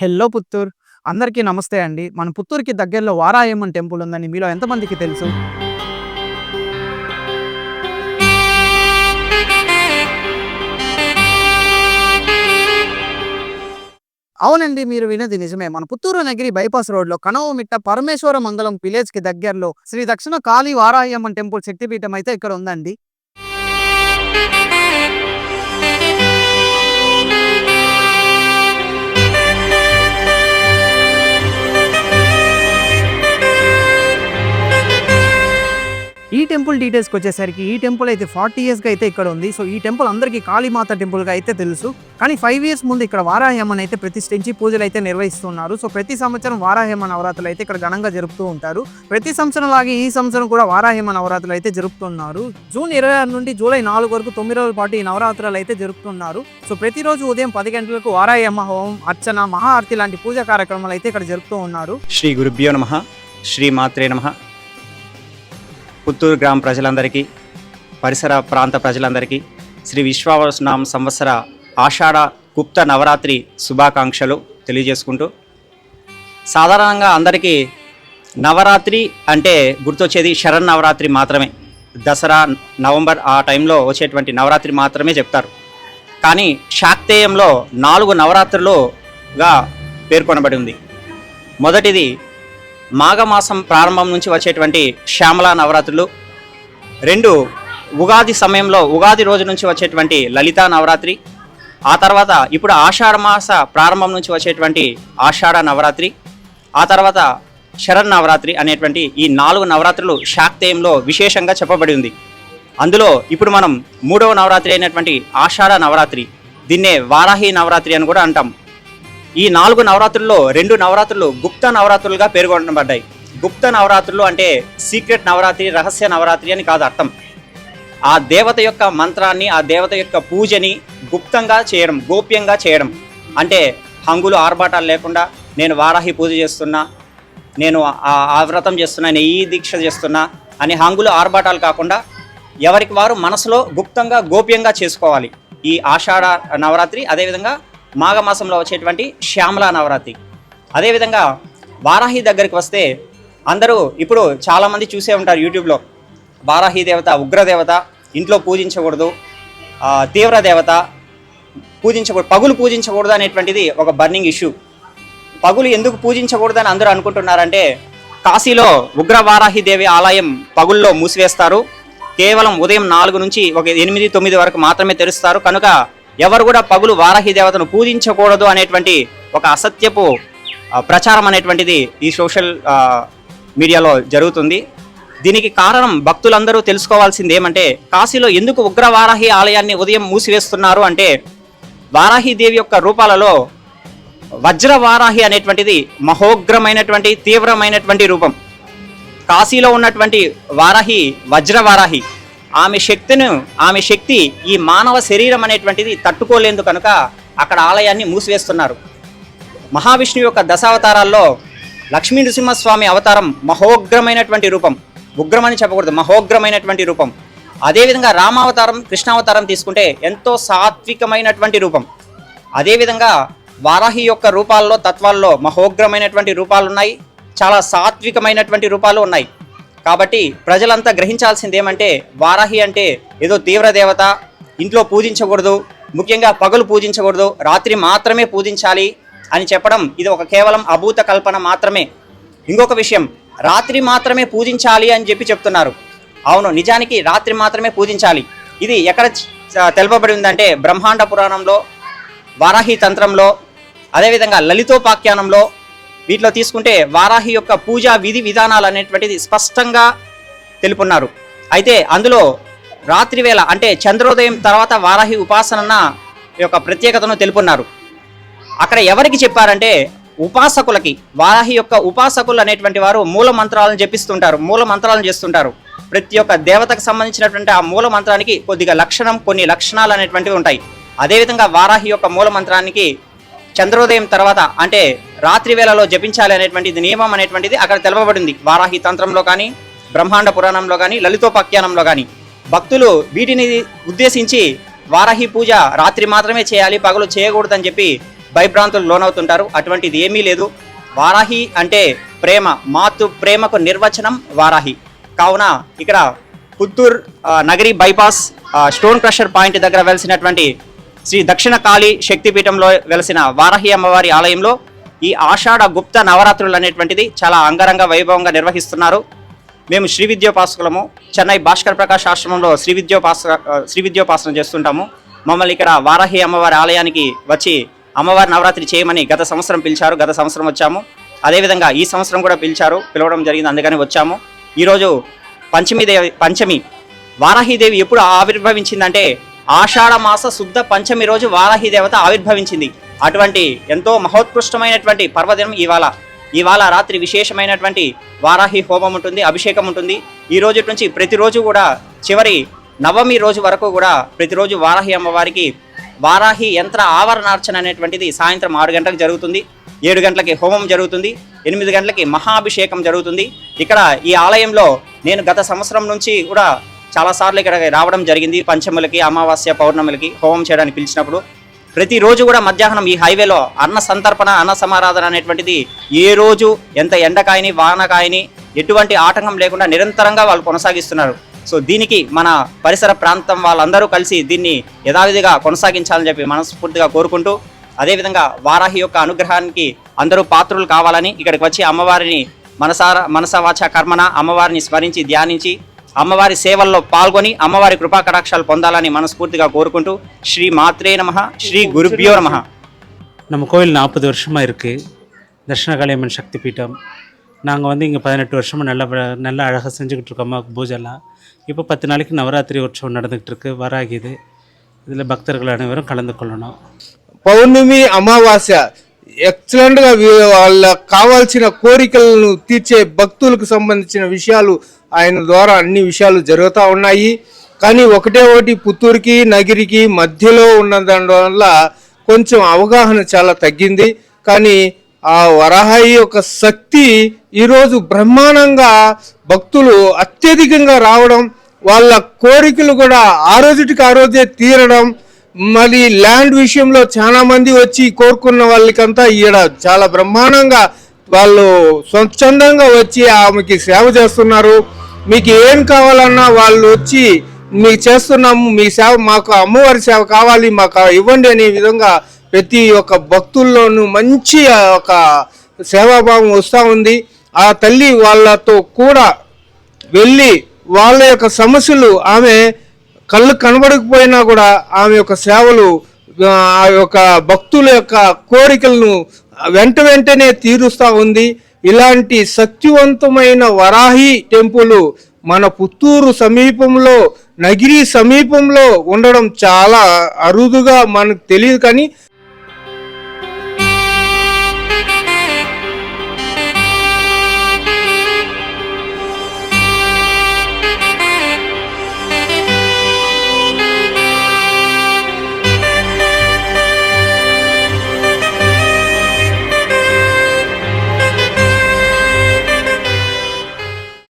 Hello Puttur. అందరికీ నమస్తే అండి. మన పుత్తూరుకి దగ్గరలో వారాయమ్మన్ టెంపుల్ ఉందని మీలో ఎంతమందికి తెలుసు? అవునండి మీరు వినది నిజమే. మన పుత్తూరు నగిరి బైపాస్ రోడ్లో కనవమిట్ట పరమేశ్వర మంగళం విలేజ్కి దగ్గరలో శ్రీ దక్షిణ కాళీ వారాయమ్మన్ టెంపుల్ శక్తిపీఠం అయితే ఇక్కడ ఉందండి. టెంపుల్ డీటెయిల్స్కి వచ్చేసరికి ఈ టెంపుల్ అయితే ఫార్టీ ఇయర్స్గా అయితే ఇక్కడ ఉంది. సో ఈ టెంపుల్ అందరికీ కాళీమాత టెంపుల్గా అయితే తెలుసు. కానీ ఫైవ్ ఇయర్స్ ముందు ఇక్కడ వారాహ్యమ్మని అయితే ప్రతిష్ఠించి పూజలు అయితే నిర్వహిస్తున్నారు. సో ప్రతి సంవత్సరం వారాహ్యమ్మ నవరాత్రులు అయితే ఇక్కడ ఘనంగా జరుపుతూ ఉంటారు. ప్రతి సంవత్సరం లాగే ఈ సంవత్సరం కూడా వారాహ్యమ్మ నవరాత్రులు అయితే జరుపుతున్నారు. జూన్ ఇరవై ఆరు నుండి జూలై నాలుగు వరకు తొమ్మిది రోజుల పాటు ఈ నవరాత్రులు అయితే జరుపుతున్నారు. సో ప్రతిరోజు ఉదయం పది గంటలకు వారాహ్యమ్మ హోమం అర్చన మహాఆర్తి లాంటి పూజా కార్యక్రమాలు అయితే ఇక్కడ జరుపుతూ ఉన్నారు. శ్రీ గురుభ్యో నమ. శ్రీ మాత్రే నమ. పుత్తూరు గ్రామ ప్రజలందరికీ పరిసర ప్రాంత ప్రజలందరికీ శ్రీ విశ్వావసనామ సంవత్సర ఆషాఢ గుప్త నవరాత్రి శుభాకాంక్షలు తెలియజేసుకుంటూ సాధారణంగా అందరికీ నవరాత్రి అంటే గుర్తొచ్చేది శరన్నవరాత్రి మాత్రమే. దసరా నవంబర్ ఆ టైంలో వచ్చేటువంటి నవరాత్రి మాత్రమే చెప్తారు. కానీ శాక్తేయంలో నాలుగు నవరాత్రులుగా పేర్కొనబడి ఉంది. మొదటిది మాఘమాసం ప్రారంభం నుంచి వచ్చేటువంటి శ్యామల నవరాత్రులు. రెండు ఉగాది సమయంలో ఉగాది రోజు నుంచి వచ్చేటువంటి లలితా నవరాత్రి. ఆ తర్వాత ఇప్పుడు ఆషాఢ మాస ప్రారంభం నుంచి వచ్చేటువంటి ఆషాఢ నవరాత్రి. ఆ తర్వాత శరణ్ నవరాత్రి అనేటువంటి ఈ నాలుగు నవరాత్రులు శాక్తేయంలో విశేషంగా చెప్పబడి ఉంది. అందులో ఇప్పుడు మనం మూడవ నవరాత్రి అయినటువంటి ఆషాఢ నవరాత్రి. దీన్నే వారాహి నవరాత్రి అని కూడా అంటాం. ఈ నాలుగు నవరాత్రుల్లో రెండు నవరాత్రులు గుప్త నవరాత్రులుగా పేర్కొనబడ్డాయి. గుప్త నవరాత్రులు అంటే సీక్రెట్ నవరాత్రి రహస్య నవరాత్రి అని కాదు అర్థం. ఆ దేవత యొక్క మంత్రాన్ని ఆ దేవత యొక్క పూజని గుప్తంగా చేయడం గోప్యంగా చేయడం. అంటే హంగులు ఆర్భాటాలు లేకుండా నేను వారాహి పూజ చేస్తున్నా నేను ఆ- వ్రతం చేస్తున్నా నేను ఈ దీక్ష చేస్తున్నా అని హంగులు ఆర్భాటాలు కాకుండా ఎవరికి వారు మనసులో గుప్తంగా గోప్యంగా చేసుకోవాలి. ఈ ఆషాఢ నవరాత్రి అదేవిధంగా మాఘమాసంలో వచ్చేటువంటి శ్యామల నవరాత్రి. అదేవిధంగా వారాహి దగ్గరికి వస్తే అందరూ ఇప్పుడు చాలామంది చూసే ఉంటారు యూట్యూబ్లో. వారాహి దేవత ఉగ్రదేవత ఇంట్లో పూజించకూడదు తీవ్ర దేవత పూజించకూడదు పగులు పూజించకూడదు అనేటువంటిది ఒక బర్నింగ్ ఇష్యూ. పగులు ఎందుకు పూజించకూడదని అందరూ అనుకుంటున్నారంటే కాశీలో ఉగ్రవారాహి దేవి ఆలయం పగుల్లో మూసివేస్తారు. కేవలం ఉదయం నాలుగు నుంచి ఒక ఎనిమిది తొమ్మిది వరకు మాత్రమే తెరుస్తారు. కనుక ఎవరు కూడా పగులు వారాహి దేవతను పూజించకూడదు అనేటువంటి ఒక అసత్యపు ప్రచారం అనేటువంటిది ఈ సోషల్ మీడియాలో జరుగుతుంది. దీనికి కారణం భక్తులందరూ తెలుసుకోవాల్సింది ఏమంటే కాశీలో ఎందుకు ఉగ్రవారాహి ఆలయాన్ని ఉదయం మూసివేస్తున్నారు అంటే వారాహి దేవి యొక్క రూపాలలో వజ్రవారాహి అనేటువంటిది మహోగ్రమైనటువంటి తీవ్రమైనటువంటి రూపం. కాశీలో ఉన్నటువంటి వారాహి వజ్రవారాహి. ఆమె శక్తిను ఆమె శక్తి ఈ మానవ శరీరం అనేటువంటిది తట్టుకోలేదు కనుక అక్కడ ఆలయాన్ని మూసివేస్తున్నారు. మహావిష్ణువు యొక్క దశావతారాల్లో లక్ష్మీ నృసింహస్వామి అవతారం మహోగ్రమైనటువంటి రూపం. ఉగ్రమని చెప్పకూడదు మహోగ్రమైనటువంటి రూపం. అదేవిధంగా రామావతారం కృష్ణావతారం తీసుకుంటే ఎంతో సాత్వికమైనటువంటి రూపం. అదేవిధంగా వారాహి యొక్క రూపాల్లో తత్వాల్లో మహోగ్రమైనటువంటి రూపాలు ఉన్నాయి చాలా సాత్వికమైనటువంటి రూపాలు ఉన్నాయి. కాబట్టి ప్రజలంతా గ్రహించాల్సింది ఏమంటే వారాహి అంటే ఏదో తీవ్ర దేవత ఇంట్లో పూజించకూడదు ముఖ్యంగా పగలు పూజించకూడదు రాత్రి మాత్రమే పూజించాలి అని చెప్పడం ఇది ఒక కేవలం అభూత కల్పన మాత్రమే. ఇంకొక విషయం రాత్రి మాత్రమే పూజించాలి అని చెప్పి చెప్తున్నారు. అవును నిజానికి రాత్రి మాత్రమే పూజించాలి. ఇది ఎక్కడ తెలుపబడి ఉందంటే బ్రహ్మాండ పురాణంలో వారాహి తంత్రంలో అదేవిధంగా లలితోపాఖ్యానంలో వీటిలో తీసుకుంటే వారాహి యొక్క పూజా విధి విధానాలు అనేటువంటిది స్పష్టంగా తెలుపున్నారు. అయితే అందులో రాత్రి వేళ అంటే చంద్రోదయం తర్వాత వారాహి ఉపాసన యొక్క ప్రత్యేకతను తెలుపున్నారు. అక్కడ ఎవరికి చెప్పారంటే ఉపాసకులకి వారాహి యొక్క ఉపాసకులు అనేటువంటి వారు మూల మంత్రాలను జపిస్తుంటారు మూల మంత్రాలను చేస్తుంటారు. ప్రతి ఒక్క దేవతకు సంబంధించినటువంటి ఆ మూల మంత్రానికి కొద్దిగా లక్షణం కొన్ని లక్షణాలు అనేటువంటివి ఉంటాయి. అదేవిధంగా వారాహి యొక్క మూల మంత్రానికి చంద్రోదయం తర్వాత అంటే రాత్రి వేళలో జపించాలి అనేటువంటిది నియమం అనేటువంటిది అక్కడ తెలపబడింది. వారాహి తంత్రంలో కానీ బ్రహ్మాండ పురాణంలో కానీ లలితోపాఖ్యానంలో కానీ. భక్తులు వీటిని ఉద్దేశించి వారాహి పూజ రాత్రి మాత్రమే చేయాలి పగలు చేయకూడదని చెప్పి భయభ్రాంతులు లోనవుతుంటారు. అటువంటిది ఏమీ లేదు. వారాహి అంటే ప్రేమ మాతృ ప్రేమకు నిర్వచనం వారాహి. కావున ఇక్కడ Puttur Nagari bypass stone crusher point దగ్గర వెలిసినటువంటి శ్రీ దక్షిణ కాళీ శక్తిపీఠంలో వెలసిన వారాహి అమ్మవారి ఆలయంలో ఈ ఆషాఢ గుప్త నవరాత్రులు అనేటువంటిది చాలా అంగరంగ వైభవంగా నిర్వహిస్తున్నారు. మేము శ్రీ విద్యోపాసకులము చెన్నై భాస్కర్ ప్రకాష్ ఆశ్రమంలో శ్రీ విద్యోపాస శ్రీ విద్యోపాసన చేస్తుంటాము. మమ్మల్ని ఇక్కడ వారాహి అమ్మవారి ఆలయానికి వచ్చి అమ్మవారి నవరాత్రి చేయమని గత సంవత్సరం పిలిచారు గత సంవత్సరం వచ్చాము. అదేవిధంగా ఈ సంవత్సరం కూడా పిలిచారు పిలవడం జరిగింది అందుకని వచ్చాము. ఈరోజు పంచమి దేవి పంచమి వారాహిదేవి ఎప్పుడు ఆవిర్భవించిందంటే ఆషాఢ మాస శుద్ధ పంచమి రోజు వారాహి దేవత ఆవిర్భవించింది. అటువంటి ఎంతో మహోత్కృష్టమైనటువంటి పర్వదినం ఇవాళ. ఇవాళ రాత్రి విశేషమైనటువంటి వారాహి హోమం ఉంటుంది అభిషేకం ఉంటుంది. ఈ రోజు నుంచి ప్రతిరోజు కూడా చివరి నవమి రోజు వరకు కూడా ప్రతిరోజు వారాహి అమ్మవారికి వారాహి యంత్ర ఆవరణార్చన అనేటువంటిది సాయంత్రం ఆరు గంటలకు జరుగుతుంది. ఏడు గంటలకి హోమం జరుగుతుంది. ఎనిమిది గంటలకి మహాభిషేకం జరుగుతుంది. ఇక్కడ ఈ ఆలయంలో నేను గత సంవత్సరం నుంచి కూడా చాలాసార్లు ఇక్కడ రావడం జరిగింది. పంచములకి అమావాస్య పౌర్ణములకి హోమం చేయడానికి పిలిచినప్పుడు ప్రతిరోజు కూడా మధ్యాహ్నం ఈ హైవేలో అన్న సంతర్పణ అన్న సమారాధన అనేటువంటిది ఏ రోజు ఎంత ఎండకాయని వానకాయని ఎటువంటి ఆటంకం లేకుండా నిరంతరంగా వాళ్ళు కొనసాగిస్తున్నారు. సో దీనికి మన పరిసర ప్రాంతం వాళ్ళందరూ కలిసి దీన్ని యథావిధిగా కొనసాగించాలని చెప్పి మనస్ఫూర్తిగా కోరుకుంటూ అదేవిధంగా వారాహి యొక్క అనుగ్రహానికి అందరూ పాత్రులు కావాలని ఇక్కడికి వచ్చి అమ్మవారిని మనసార మనసవాచ కర్మన అమ్మవారిని స్మరించి ధ్యానించి అమ్మవారి సేవల్లో పాల్గొని అమ్మవారి కృపా కటాక్షాలు పొందాలని మనస్ఫూర్తిగా కోరుకుంటూ శ్రీ మాత్రే నమ శ్రీ గురుభ్యో నమ நம்ம கோயில் நாற்பது வருஷமாக இருக்குது தட்சிணகாளியம்மன் சக்தி பீட்டம் நாங்கள் வந்து இங்கே பதினெட்டு வருஷமாக நல்லா வ- நல்லா அழகாக செஞ்சுக்கிட்டு இருக்கோம் அம்மாவுக்கு பூஜைலாம் இப்போ பத்து நாளைக்கு நவராத்திரி உற்சவம் நடந்துகிட்டு இருக்கு வராகிது இதில் பக்தர்கள் அனைவரும் கலந்து கொள்ளணும் పౌర్ణమి అమావాస్య ఎక్సలెంట్ గా వీ- వాళ్ళ కావాల్సిన కోరికలను తీర్చే భక్తులకు సంబంధించిన విషయాలు ఆయన ద్వారా అన్ని విషయాలు జరుగుతూ ఉన్నాయి. కానీ ఒకటే ఒకటి పుత్తూరుకి నగిరికి మధ్యలో ఉన్న దాని వల్ల కొంచెం అవగాహన చాలా తగ్గింది. కానీ ఆ వరాహాయి యొక్క శక్తి ఈరోజు బ్రహ్మాండంగా భక్తులు అత్యధికంగా రావడం వాళ్ళ కోరికలు కూడా ఆ రోజుటికి ఆ రోజే తీరడం మరి ల్యాండ్ విషయంలో చాలా మంది వచ్చి కోరుకున్న వాళ్ళకంతా ఈడ చాలా బ్రహ్మాండంగా వాళ్ళు స్వచ్ఛందంగా వచ్చి ఆమెకి సేవ చేస్తున్నారు. మీకు ఏం కావాలన్నా వాళ్ళు వచ్చి మీకు చేస్తున్నాము మీ సేవ మాకు అమ్మవారి సేవ కావాలి మాకు ఇవ్వండి అనే విధంగా ప్రతి ఒక్క భక్తుల్లోనూ మంచి ఒక సేవాభావం వస్తూ ఉంది. ఆ తల్లి వాళ్ళతో కూడా వెళ్ళి వాళ్ళ యొక్క సమస్యలు ఆమె కళ్ళు కనబడకపోయినా కూడా ఆమె యొక్క సేవలు ఆ యొక్క భక్తుల యొక్క కోరికలను వెంట వెంటనే తీరుస్తూ ఉంది. ఇలాంటి శక్తివంతమైన వరాహి టెంపుల్ మన పుత్తూరు సమీపంలో నగిరి సమీపంలో ఉండడం చాలా అరుదుగా మనకు తెలియదు కానీ